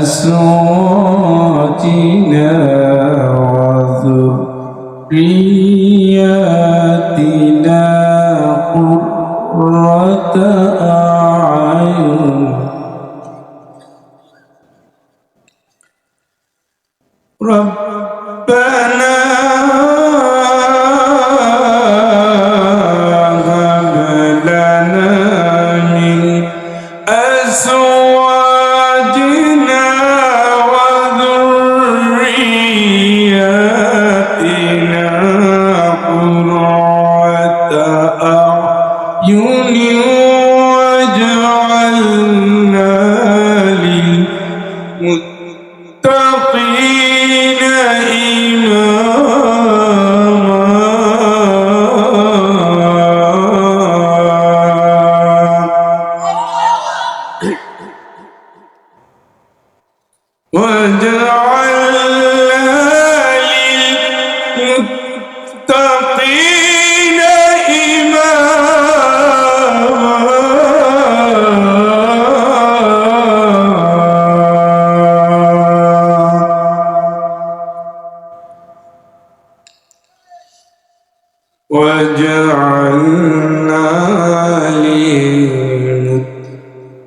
أزواجنا وذرياتنا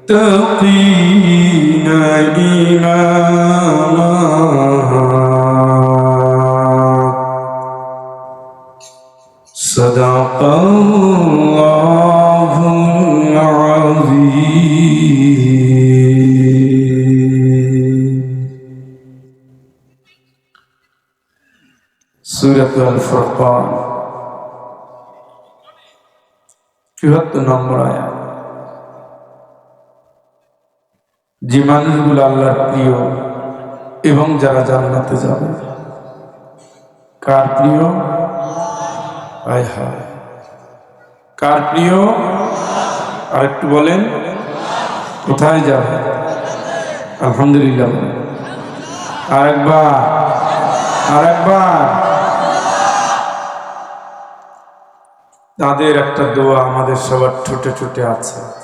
للمتقين إماما صدق الله العظيم سورة الفرقان চুয়াত্তর নম্বর আয়াত যে মানুষগুলো আল্লাহর প্রিয় এবং যারা জান্নাতে যাবে। কার প্রিয়? আয় হায়। কার প্রিয়? আর একটু বলেন। কোথায় যাবে? আলহামদুলিল্লাহ। আর একবার আরেকবার। আরেকবার। তাদের একটা দোয়া আমাদের সবার ঠোঁটে ঠোঁটে আছে।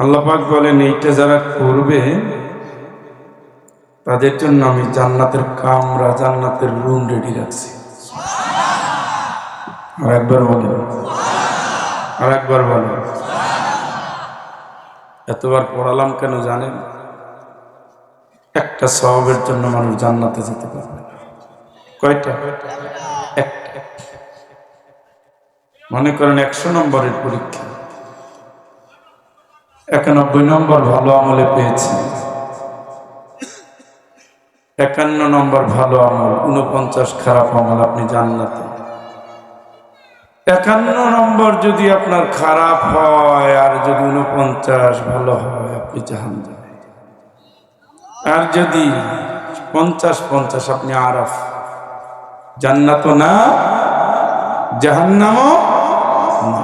আল্লাপাক বলেন, এইটা যারা করবে, তাদের জন্য আমি জান্নাতের কামরা, জান্নাতের রুম রেডি রাখছি। আর একবার বলেন। আর একবার বলেন। এতবার পড়ালাম কেন জানেন? একটা স্বভাবের জন্য মানুষ জান্নাতে যেতে পারবে। কয়টা? মনে করেন একশো নম্বরের পরীক্ষা। একানব্বই নম্বর ভালো আমলে পেয়েছি। একান্ন নম্বর ভালো আমল উনপঞ্চাশ খারাপ আমল আপনি জান্নাতে। একান্ন নম্বর যদি আপনার খারাপ হয়, আর যদি উনপঞ্চাশ ভালো হয়, আপনি জাহান আর যদি পঞ্চাশ পঞ্চাশ আপনি আরফ। জান্নাত না, জাহান্নামও না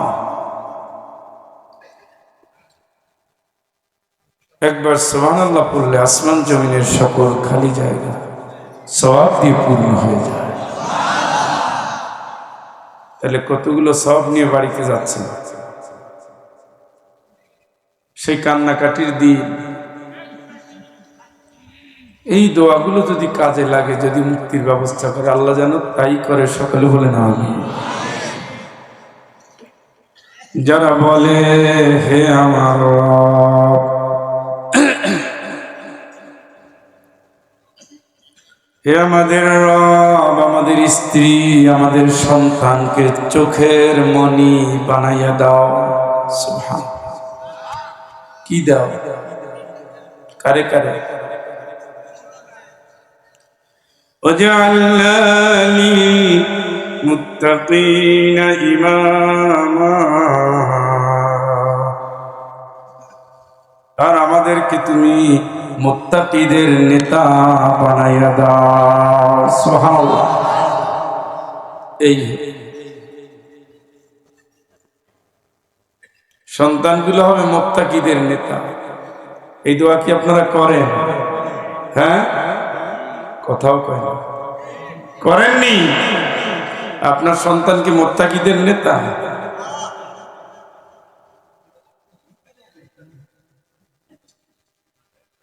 একবার সোহান আল্লাহ পড়লে আসমান জমিনের সকল খালি জায়গা সবাব দিয়ে পূর্ণ হয়ে যায়। তাহলে কতগুলো সব নিয়ে বাড়িতে যাচ্ছে সেই কান্নাকাটির দিন। এই দোয়াগুলো যদি কাজে লাগে, যদি মুক্তির ব্যবস্থা করে, আল্লাহ যেন তাই করে, সকলে বলে না আমি যারা বলে, হে আমার হে আমাদের রব, আমাদের স্ত্রী, আমাদের সন্তানকে চোখের মনি বানাইয়া দাও। কি দাও? কারে কারে? আর আমাদেরকে তুমি মুত্তাকিদের নেতা বানাইয়া দাও। সুবহানাল্লাহ। এই সন্তানগুলো হবে মুত্তাকিদের নেতা। এই দোয়া কি আপনারা করেন? হ্যাঁ? কথাও কয় করেননি? আপনার সন্তান কি মোত্তাকিদের নেতা?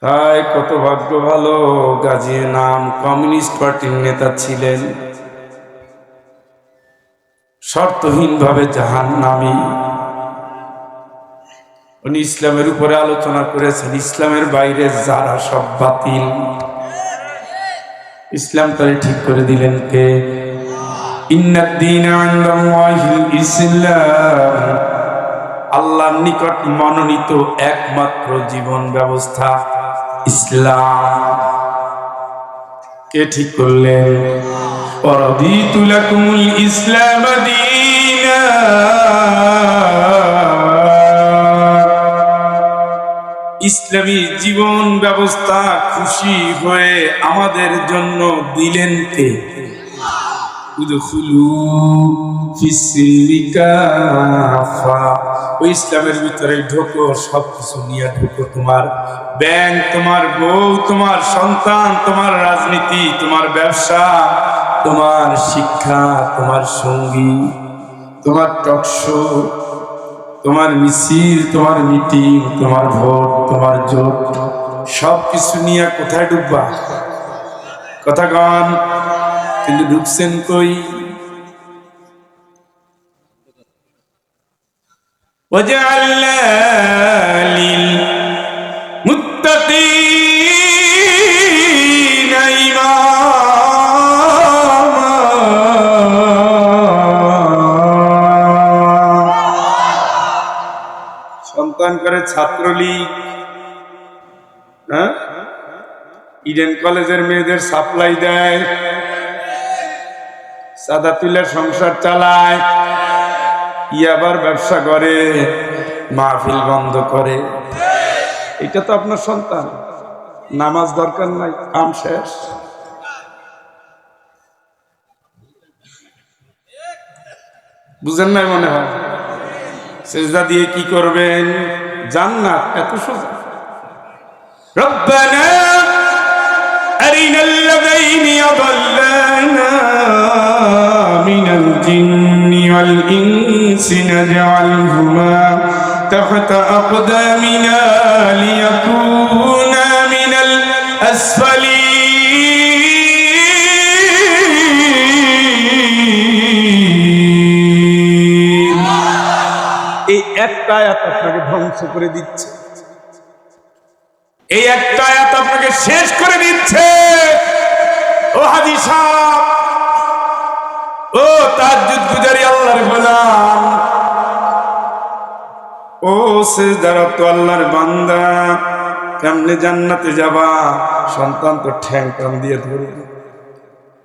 হায় কত ভাগ্য ভালো গাজী নাম কমিউনিস্ট পার্টির নেতা ছিলেন। শর্তহীন ভাবে জাহান নামি উনি ইসলামের উপরে আলোচনা করেছেন, ইসলামের বাইরে যারা সব বাতিল। ইসলাম তাহলে ঠিক করে দিলেন কে? আল্লাহর নিকট মনোনীত একমাত্র জীবন ব্যবস্থা। ইসলাম। কে ঠিক করলেন? পরদিতু লাকুমুল ইসলাম দীনা। ইসলামী জীবন ব্যবস্থা খুশি হয়ে আমাদের জন্য দিলেন কে? উদখুলু ফিসসিলমি কাফা। ওই ইসলামের ভিতরে ঢোকো সব কিছু নিয়ে ঢোকো। তোমার ব্যাংক, তোমার বউ, তোমার সন্তান, তোমার রাজনীতি, তোমার ব্যবসা, তোমার শিক্ষা, তোমার সঙ্গী, তোমার টকশো তোমার মিছিল, তোমার মিটিং, তোমার ভোট, তোমার জোট সব কিছু নিয়ে কোথায় ডুববা কথা গান কিন্তু ঢুকছেন কই? وجعلنا للمتقين إماما সন্তান করে ছাত্রলীগ হ্যাঁ ইডেন কলেজের মেয়েদের সাপ্লাই দেয় সাদা তুলে সংসার চালায় ইয়াবার ব্যবসা করে মাহফিল বন্ধ করে এটা তো আপনার সন্তান নামাজ দরকার নাই কাম শেষ বুঝেন নাই মনে হয় সেজদা দিয়ে কি করবেন জান্নাত এত সোজা ربنا أرنا الذين يضلانا من الجن والإنس نجعلهما تحت أقدامنا ليكونا من الأسفلين এই একটা আয়াত আপনাকে ধ্বংস করে দিচ্ছে এই একটা আয়াত আপনাকে শেষ করে দিচ্ছে ও হাজি সাহেব ও তাজ্জুদ গুজারি আল্লাহর গোলাম। ও সে যারা তো আল্লাহর বান্দা, কেমনে জান্নাতে যাবা? সন্তান তো ঠ্যাং টান দিয়ে ধরবে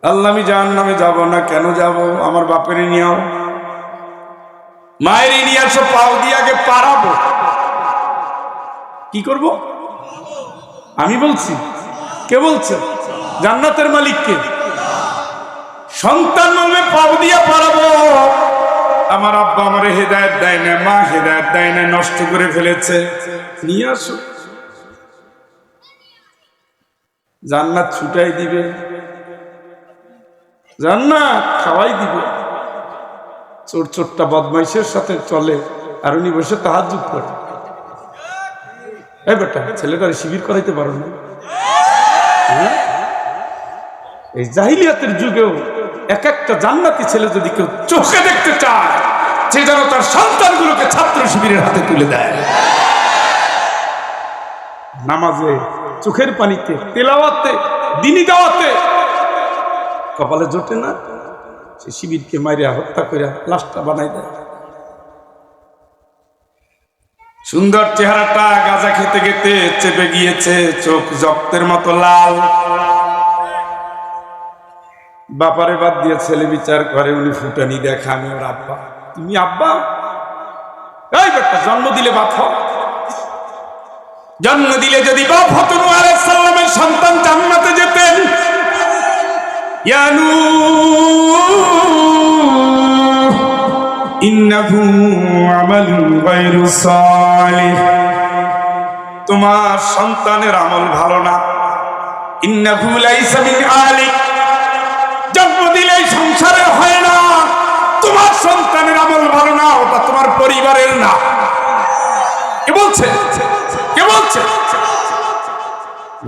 আল্লাহ, আমি জাহান্নামে যাব না, কেন যাব? আমার বাপেরই নিয়াও। মায়ের নিয়ে আসো পাও দিয়ে আগে পারাবো কি করব? আমি বলছি। কে বলছে? জান্নাতের মালিক কে সন্তান বলবে পাও দিয়া পারাবো। আমার আব্বা আমার হেদায়ত দেয় না মা হেদায়ত দেয় না নষ্ট করে ফেলেছে। নিয়ে আসো। জান্নাত ছুটাই দিবে। জান্নাত খাওয়াই দিবে। চোর চোরটা বদমাইশের সাথে চলে আর উনি বসে তাহাজুদ করে। এই বেটা, ছেলেটার শিবির করাইতে পারো না। হ্যাঁ? এই জাহিলিয়াতের যুগেও এক একটা জান্নাতি ছেলে যদি কেউ চোখে দেখতে চায়, সে যেন তার সন্তানগুলোকে ছাত্র শিবিরের হাতে তুলে দেয়। নামাজে, চোখের পানিতে, তেলাওয়াতে, দিনী দাওয়াতে। কপালে জোটে না, সে শিবিরকে মারিয়া হত্যা করে লাশটা বানাই দেয়। সুন্দর চেহারাটা গাঁজা খেতে খেতে চেপে গিয়েছে, চোখ জক্তের মতো লাল। বাপারে বাদ দিয়ে ছেলে বিচার করে, উনি ফুটানি দেখা আমি ওর আব্বা। তুমি আব্বা? এই বেটা, জন্ম দিলে বাপ। জন্ম দিলে যদি বাপ হতো নূহ সন্তান জান্নাতে যেতেন। ইয়ানু তোমার সন্তানের আমল ভালো না। ইন্নাহু লাইসা মিন আলিক। দিলেই সংসারে হয় না। তোমার সন্তানের আমল ভালো না, ওটা তোমার পরিবারের না। কে বলছে? কে বলছে?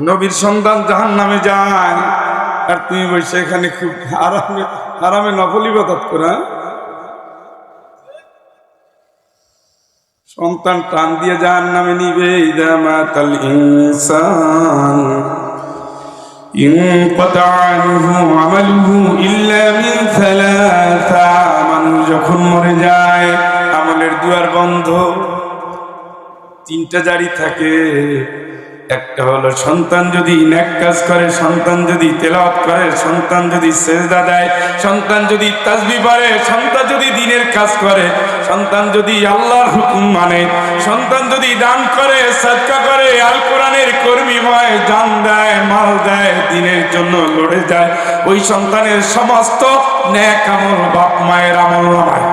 নবীর সন্তান জাহান নামে যায়, আর তুমি বসে এখানে খুব আরামে আরামে নকলি বাদাত করা সন্তান টান দিয়ে জাহান নামে নিবে ইদামাতাল ইনসান। মানুষ যখন মরে যায়, আমলের দুয়ার বন্ধ। তিনটা জারি থাকে। একটা হলো সন্তান যদি ন্যাক কাজ করে, সন্তান যদি তেলাওয়াত করে, সন্তান যদি সেজদা দেয়, সন্তান যদি তাসবি পড়ে, সন্তান যদি দিনের কাজ করে সন্তান যদি আল্লাহর হুকুম মানে সন্তান যদি দান করে সৎকা করে আল কোরআনের কর্মী হয় দান দেয়, মাল দেয়, দিনের জন্য লড়ে যায়, ওই সন্তানের সমস্ত ন্যাক আমল বাপ মায়ের আমল নয়